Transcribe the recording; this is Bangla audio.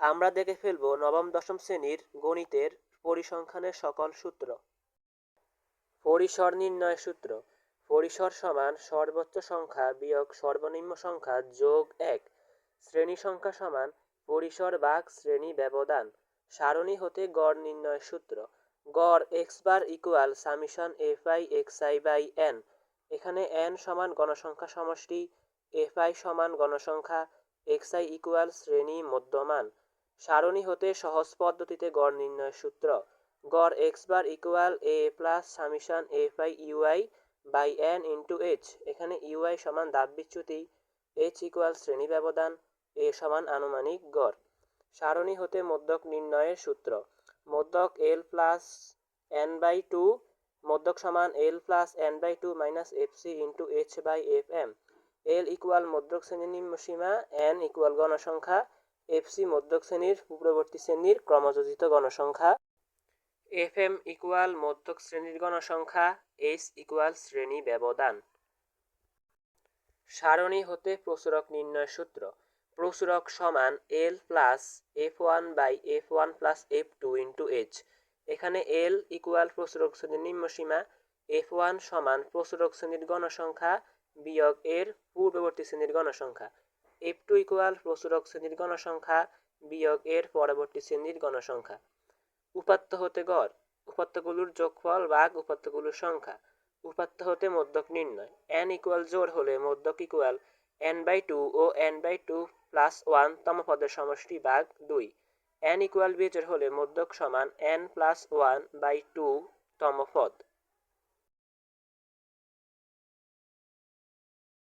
আমরা দেখে ফেলব নবম দশম শ্রেণির গণিতের পরিসংখ্যানের সকল সূত্র। পরিসর নির্ণয় সূত্র। পরিসর সমান সর্বোচ্চ সংখ্যা বিয়োগ সর্বনিম্ন সংখ্যা যোগ এক। শ্রেণি সংখ্যা সমান পরিসর ভাগ শ্রেণি ব্যবধান। সারণী হতে গড় নির্ণয় সূত্র। গড় X bar equal summation F I X I by N. এখানে এন সমান গণসংখ্যা সমষ্টি এফ আই সমান গণসংখ্যা, এক্স আই ইকুয়াল শ্রেণি মধ্যমান। সারণী হতে সহজ পদ্ধতিতে গড় নির্ণয় সূত্র। গড় X bar equal A plus summation F I UI by N into H এখানে ইউআই সমান দাব বিচ্যুতি এইচ ইকুয়াল শ্রেণি ব্যবধান এ সমান আনুমানিক গড়। সারণী হতে মধ্যক নির্ণয়ের সূত্র। মধ্যক L plus N by two মধ্যক সমান L plus N by two minus F C into H by F M L equal মধ্যক শ্রেণি নিম্ন সীমা এন ইকুয়াল গণসংখ্যা এফ সি মধ্যক শ্রেণির পূর্ববর্তী শ্রেণির ক্রমযোজিত গণসংখ্যা। এফ এম ইকুয়াল মধ্যক শ্রেণির গণসংখ্যা এইচ ইকুয়াল শ্রেণি ব্যবধান। সারণী হতে প্রচুরক নির্ণয় সূত্র। প্রচুরক সমান L plus F one by F one plus F two into H. এখানে এল ইকুয়াল প্রচুরক শ্রেণির নিম্নসীমা এফ ওয়ান সমান প্রচুরক শ্রেণির গণসংখ্যা বিয়োগ এর পূর্ববর্তী শ্রেণির গণসংখ্যা। এফ টু ইকুয়াল প্রচুরক শ্রেণির গণসংখ্যা বিয়োগ এর পরবর্তী শ্রেণির গণসংখ্যা। উপাত্ত হতে গড়। উপাত্তগুলোর যোগফল ভাগ উপাত্তগুলোর সংখ্যা। উপাত্ত হতে মধ্যক নির্ণয়। এন ইকুয়াল জোর হলে মধ্যক equal N by two O N by two plus one তম পদের সমষ্টি ভাগ দুই। এন ইকুয়াল বিজোর হলে মধ্যক সমান N plus one by two তম পদ।